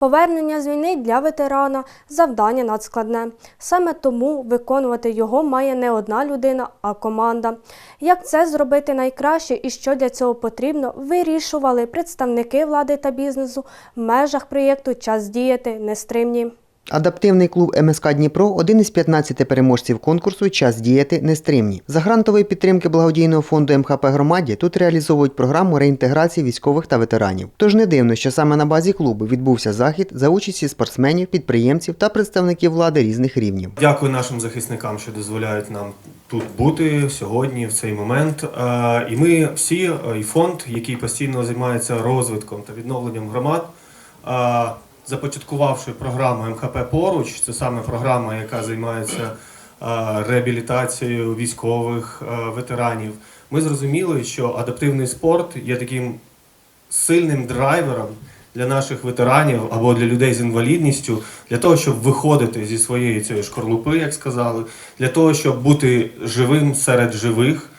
Повернення з війни для ветерана завдання надскладне. Саме тому виконувати його має не одна людина, а команда. Як це зробити найкраще і що для цього потрібно, вирішували представники влади та бізнесу в межах проєкту Час діяти нестримні. Адаптивний клуб МСК Дніпро один із 15 переможців конкурсу Час діяти нестримні. За грантової підтримки благодійного фонду МХП громаді тут реалізовують програму реінтеграції військових та ветеранів. Тож не дивно, що саме на базі клубу відбувся захід за участі спортсменів, підприємців та представників влади різних рівнів. Дякую нашим захисникам, що дозволяють нам тут бути сьогодні, в цей момент. Е, І ми всі, е, і фонд, який постійно займається розвитком та відновленням громад, е, започаткувавши програму МХП поруч, це саме програма, яка займається е, реабілітацією військових е, ветеранів. Ми зрозуміли, що адаптивний спорт є таким сильним драйвером для наших ветеранів або для людей з інвалідністю, для того, щоб виходити зі своєї цієї шкорлупи, як сказали, для того, щоб бути живим серед живих,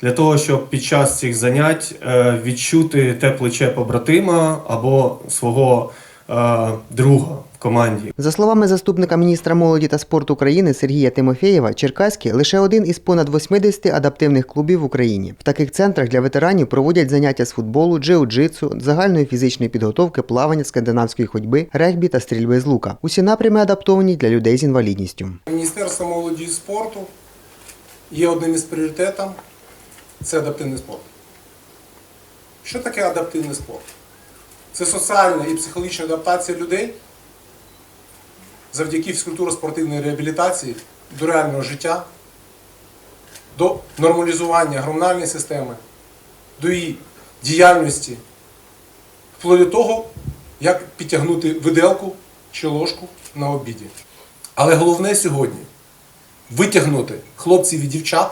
для того, щоб під час цих занять е, відчути те плече побратима або свого друга в команді. За словами заступника міністра молоді та спорту України Сергія Тимофєєва, Черкаський лише один із понад 80 адаптивних клубів в Україні. В таких центрах для ветеранів проводять заняття з футболу, джиу-джитсу, загальної фізичної підготовки, плавання, скандинавської ходьби, регбі та стрільби з лука. Усі напрями адаптовані для людей з інвалідністю. Міністерство молоді і спорту є одним із пріоритетів це адаптивний спорт. Що таке адаптивний спорт? Це соціальна і психологічна адаптація людей завдяки фізкультуро-спортивній реабілітації до реального життя, до нормалізування гормональної системи, до її діяльності, вплоть до того, як підтягнути виделку чи ложку на обіді. Але головне сьогодні витягнути хлопців і дівчат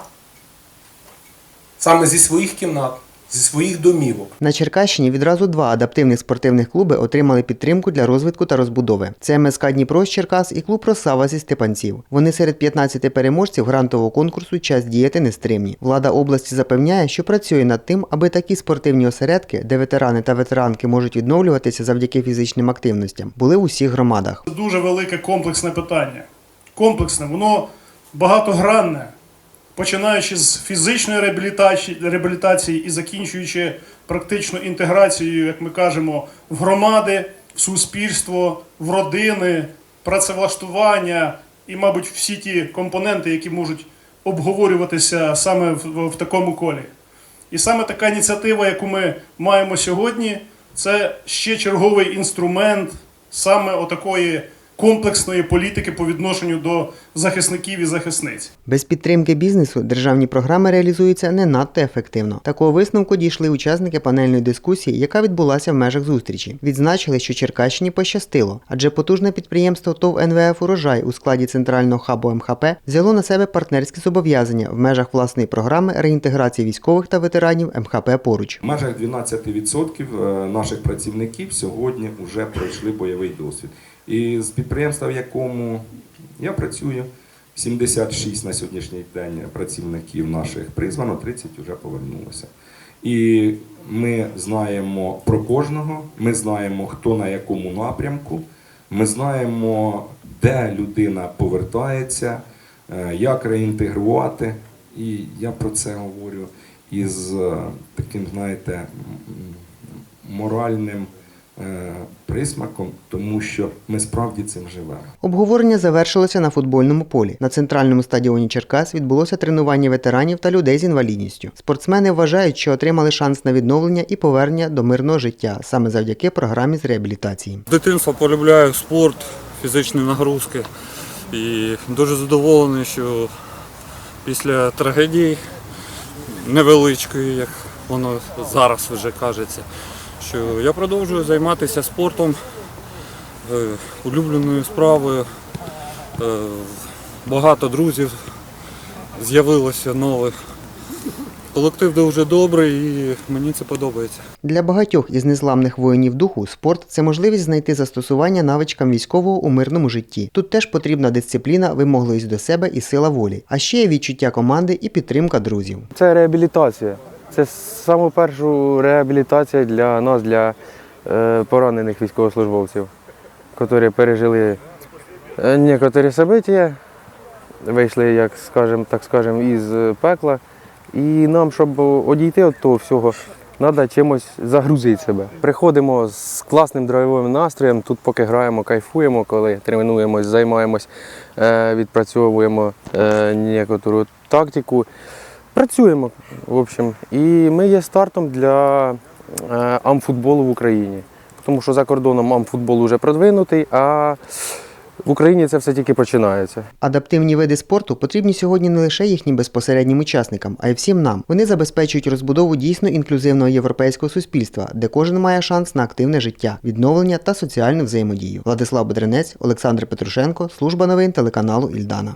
саме зі своїх кімнат, зі своїх домівок. На Черкащині відразу два адаптивних спортивних клуби отримали підтримку для розвитку та розбудови. Це МСК Дніпро з Черкас і клуб Росава зі Степанців. Вони серед 15 переможців грантового конкурсу Час діяти нестримні. Влада області запевняє, що працює над тим, аби такі спортивні осередки, де ветерани та ветеранки можуть відновлюватися завдяки фізичним активностям, були в усіх громадах. Це дуже велике комплексне питання. Комплексне, воно багатогранне, починаючи з фізичної реабілітації, реабілітації і закінчуючи практично інтеграцією, як ми кажемо, в громади, в суспільство, в родини, працевлаштування і, мабуть, всі ті компоненти, які можуть обговорюватися саме в, в такому колі. І саме така ініціатива, яку ми маємо сьогодні, це ще черговий інструмент саме отакої комплексної політики по відношенню до захисників і захисниць. Без підтримки бізнесу державні програми реалізуються не надто ефективно. Такого висновку дійшли учасники панельної дискусії, яка відбулася в межах зустрічі. Відзначили, що Черкащині пощастило, адже потужне підприємство ТОВ НВФ Урожай у складі центрального хабу МХП взяло на себе партнерські зобов'язання в межах власної програми реінтеграції військових та ветеранів МХП поруч. В межах 12% е, наших працівників сьогодні вже пройшли бойовий досвід. І з підприємства, в якому я працюю, 76 на сьогоднішній день працівників наших призвано, 30 вже повернулося. І ми знаємо про кожного, ми знаємо, хто на якому напрямку, ми знаємо, де людина повертається, е, як реінтегрувати. І я про це говорю із е, таким, знаєте, моральним присмаком, тому що ми справді цим живемо. Обговорення завершилося на футбольному полі. На центральному стадіоні Черкас відбулося тренування ветеранів та людей з інвалідністю. Спортсмени вважають, що отримали шанс на відновлення і повернення до мирного життя саме завдяки програмі з реабілітації. З дитинства полюбляю спорт, фізичні нагрузки. І дуже задоволений, що після трагедії невеличкої, як воно зараз вже кажеться, що я продовжую займатися спортом, е, улюбленою справою. Е, Багато друзів з'явилося нових. Колектив дуже добрий і мені це подобається. Для багатьох із незламних воїнів духу спорт це можливість знайти застосування навичкам військового у мирному житті. Тут теж потрібна дисципліна, вимогливість до себе і сила волі, а ще є відчуття команди і підтримка друзів. Це реабілітація. Це саме першу реабілітація для нас, для е, поранених військовослужбовців. які пережили е, некоторі события, вийшли, як скажем, так скажем, із пекла. І нам, щоб одійти від того всього, треба чимось загрузити себе. Приходимо з класним драйвовим настроєм, тут поки граємо, кайфуємо, коли тренуємось, займаємось, е, відпрацьовуємо некотору тактику. Працюємо, в общем. І ми є стартом для е, амфутболу в Україні. Тому що за кордоном амфутбол вже продвинутий, а в Україні це все тільки починається. Адаптивні види спорту потрібні сьогодні не лише їхнім безпосереднім учасникам, а й всім нам. Вони забезпечують розбудову дійсно інклюзивного європейського суспільства, де кожен має шанс на активне життя, відновлення та соціальну взаємодію. Владислав Бедренець, Олександр Петрушенко, служба новин телеканалу Ільдана.